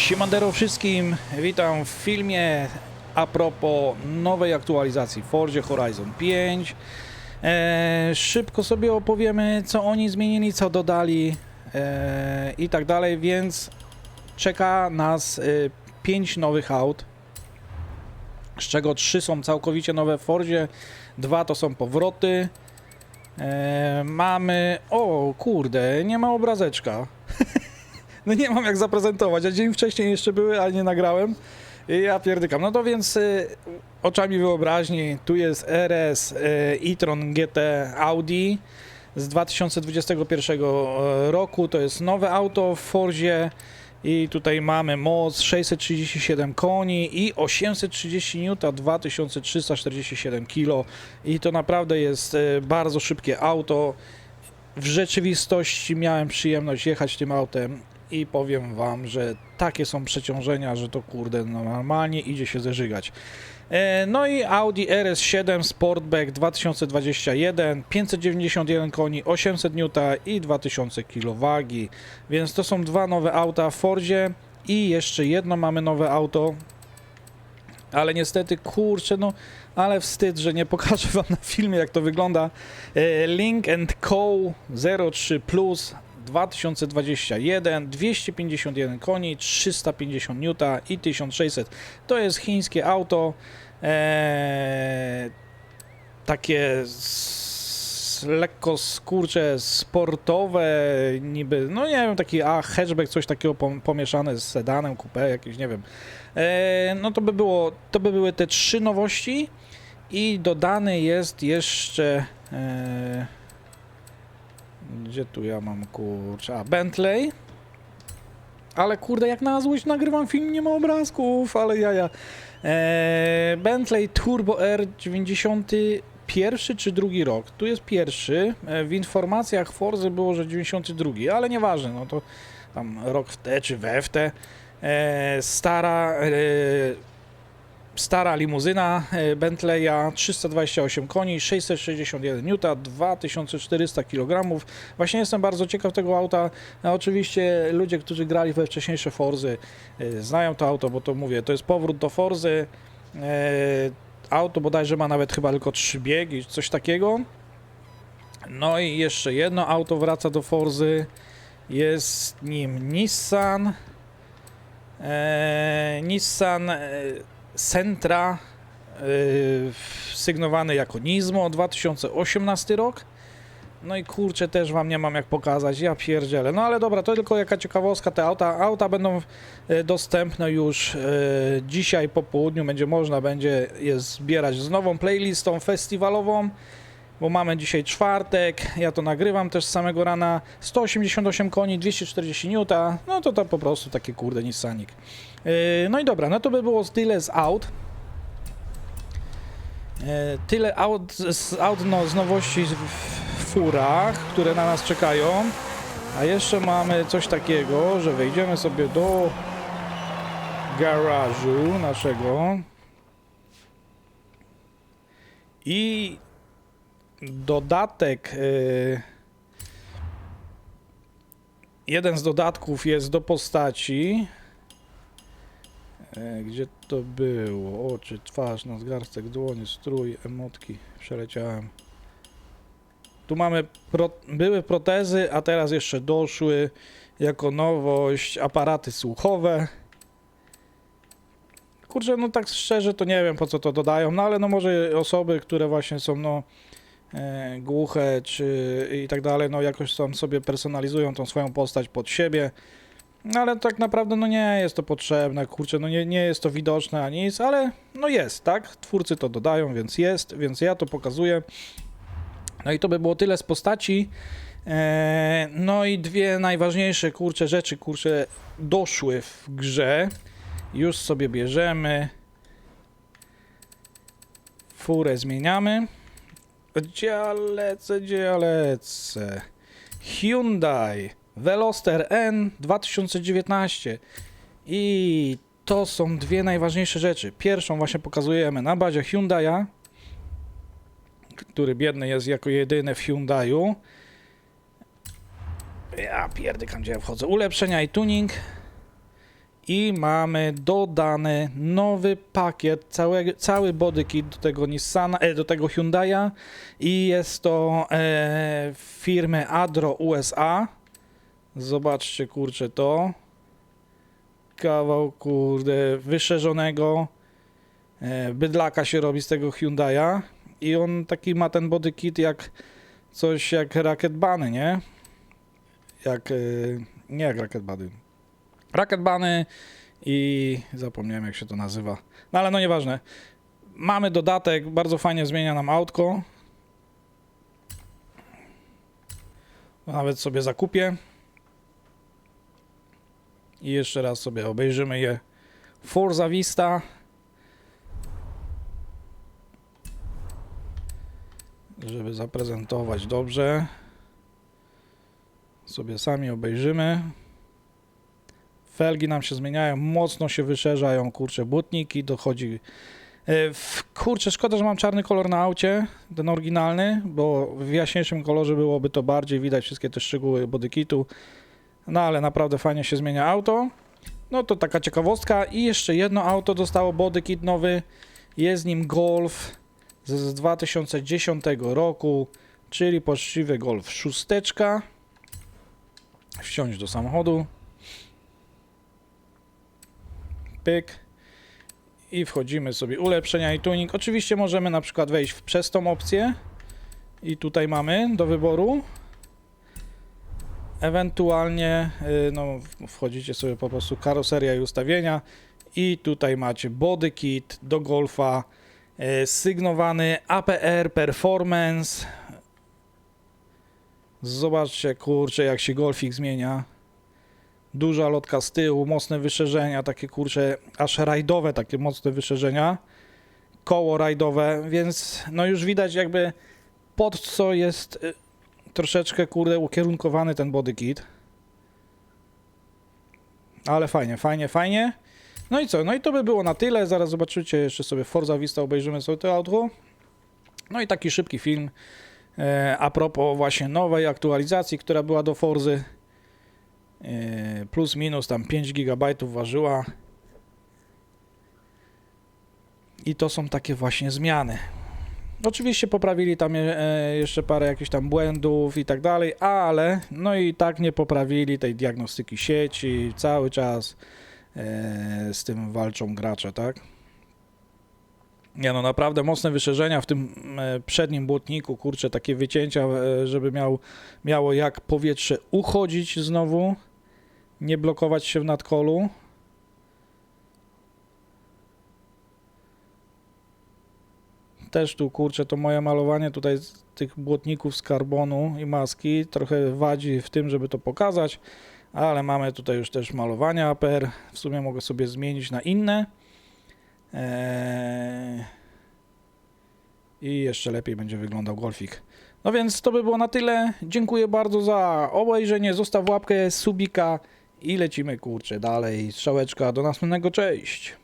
Siemandero wszystkim, witam w filmie a propos nowej aktualizacji Forza Horizon 5. E, szybko sobie opowiemy, co oni zmienili, co dodali e, i tak dalej, więc czeka nas e, 5 nowych aut, z czego 3 są całkowicie nowe w Forzie, 2 to są powroty. E, mamy... O kurde, nie ma obrazeczka. No nie mam jak zaprezentować, a dzień wcześniej jeszcze były, ale nie nagrałem. I ja pierdykam. No to więc y, oczami wyobraźni, tu jest RS y, e-tron GT Audi z 2021 roku. To jest nowe auto w Forzie i tutaj mamy moc 637 koni i 830 N, 2347 kg i to naprawdę jest y, bardzo szybkie auto. W rzeczywistości miałem przyjemność jechać tym autem i powiem wam, że takie są przeciążenia, że to kurde no normalnie idzie się zeżygać. E, No i Audi RS7 Sportback 2021, 591 koni, 800 N i 2000 kg, więc to są dwa nowe auta w Fordzie i jeszcze jedno mamy nowe auto, ale niestety kurczę no, ale wstyd, że nie pokażę wam na filmie jak to wygląda. E, Link Co 03 Plus 2021, 251 koni, 350 N i 1600. To jest chińskie auto. Eee, takie lekko skurcze, sportowe, niby, no nie wiem, taki a hatchback, coś takiego pom- pomieszane z sedanem, coupé, jakieś, nie wiem. Eee, no to by było, to by były te trzy nowości i dodany jest jeszcze eee, gdzie tu ja mam kurczę? A, Bentley. Ale kurde, jak na złość nagrywam film, nie ma obrazków, ale jaja. Eee, Bentley Turbo R 91 czy drugi rok? Tu jest pierwszy. E, w informacjach Forzy było, że 92, ale nieważne, no to tam rok w te czy we w te. Stara e, Stara limuzyna e, Bentleya 328 koni, 661 N, 2400 kg. Właśnie jestem bardzo ciekaw tego auta. A oczywiście ludzie, którzy grali we wcześniejsze Forzy e, znają to auto, bo to mówię, to jest powrót do Forzy. E, Auto bodajże ma nawet chyba tylko trzy biegi, coś takiego. No i jeszcze jedno auto wraca do Forzy. Jest nim Nissan. Nissan Sentra yy, sygnowany jako Nismo 2018 rok. No i kurczę, też wam nie mam jak pokazać, ja pierdzielę. No ale dobra, to tylko jaka ciekawostka, te auta, auta będą e, dostępne już e, dzisiaj po południu, będzie można będzie je zbierać z nową playlistą festiwalową, bo mamy dzisiaj czwartek, ja to nagrywam też z samego rana, 188 koni, 240 N, no to to po prostu taki kurde Nissanik. Yy, No i dobra, no to by było tyle z aut. Yy, Tyle aut, z aut no, z nowości w furach, które na nas czekają. A jeszcze mamy coś takiego, że wejdziemy sobie do garażu naszego i dodatek yy, jeden z dodatków jest do postaci E, Gdzie to było? Oczy, twarz, nadgarstek, dłonie, strój, emotki. Przeleciałem. Tu mamy pro, były protezy, a teraz jeszcze doszły jako nowość aparaty słuchowe. Kurczę, no tak szczerze to nie wiem po co to dodają, no ale no może osoby, które właśnie są no głuche czy i tak dalej, no jakoś tam sobie personalizują tą swoją postać pod siebie. No ale tak naprawdę no nie jest to potrzebne, kurczę, no nie, nie jest to widoczne ani nic, ale no jest, tak? Twórcy to dodają, więc jest, więc ja to pokazuję. No i to by było tyle z postaci. Eee, no i dwie najważniejsze, kurcze, rzeczy, kurcze, doszły w grze. Już sobie bierzemy. Furę zmieniamy. Gdzie ja lecę, gdzie ja lecę? Hyundai Veloster N 2019 i to są dwie najważniejsze rzeczy. Pierwszą właśnie pokazujemy na bazie Hyundai'a, który biedny jest jako jedyny w Hyundai'u. Ja pierdykam, gdzie ja wchodzę. Ulepszenia i tuning. I mamy dodany nowy pakiet, cały, cały body kit do tego Nissana, e, do tego Hyundai'a i jest to e, firmy Adro USA. Zobaczcie kurczę to. Kawał kurde wyszerzonego e, bydlaka się robi z tego Hyundai'a i on taki ma ten body kit jak coś jak Rocket Bunny, nie? Jak, e, nie jak Rocket Bunny. Rocket Bunny i zapomniałem jak się to nazywa. No ale no nieważne. Mamy dodatek, bardzo fajnie zmienia nam autko. Nawet sobie zakupię. I jeszcze raz sobie obejrzymy je. Forza Vista. Żeby zaprezentować dobrze. Sobie sami obejrzymy. Felgi nam się zmieniają, mocno się wyszerzają, kurczę, błotniki, dochodzi... E, Kurczę, szkoda, że mam czarny kolor na aucie, ten oryginalny, bo w jaśniejszym kolorze byłoby to bardziej widać wszystkie te szczegóły bodykitu. No ale naprawdę fajnie się zmienia auto. No to taka ciekawostka. I jeszcze jedno auto dostało bodykit nowy. Jest nim Golf z 2010 roku, czyli poczciwy Golf szósteczka. Wsiąść do samochodu. Pyk. I wchodzimy sobie ulepszenia i tuning. Oczywiście możemy na przykład wejść w, przez tą opcję. I tutaj mamy do wyboru. Ewentualnie y, no, wchodzicie sobie po prostu karoseria i ustawienia. I tutaj macie body kit do golfa. y, Sygnowany APR Performance. Zobaczcie, kurczę, jak się golfik zmienia. Duża lotka z tyłu, mocne wyszerzenia, takie kurcze, aż rajdowe takie mocne wyszerzenia. Koło rajdowe, więc no już widać jakby pod co jest y, troszeczkę kurde ukierunkowany ten body kit. Ale fajnie, fajnie, fajnie. No i co? No i to by było na tyle. Zaraz zobaczycie jeszcze sobie Forza Vista, obejrzymy sobie to auto. No i taki szybki film e, a propos właśnie nowej aktualizacji, która była do Forzy. Plus minus tam 5 GB ważyła. I to są takie właśnie zmiany. Oczywiście poprawili tam e, jeszcze parę jakichś tam błędów i tak dalej, ale no i tak nie poprawili tej diagnostyki sieci. Cały czas e, z tym walczą gracze, tak? Nie no, naprawdę mocne wyszerzenia w tym e, przednim błotniku, kurczę, takie wycięcia, żeby miał, miało jak powietrze uchodzić znowu, nie blokować się w nadkolu. Też tu, kurczę, to moje malowanie tutaj tych błotników z karbonu i maski trochę wadzi w tym, żeby to pokazać, ale mamy tutaj już też malowania APR. W sumie mogę sobie zmienić na inne. Eee... I jeszcze lepiej będzie wyglądał golfik. No więc to by było na tyle. Dziękuję bardzo za obejrzenie. Zostaw łapkę, subika i lecimy kurczę dalej. Strzałeczka do następnego. Cześć!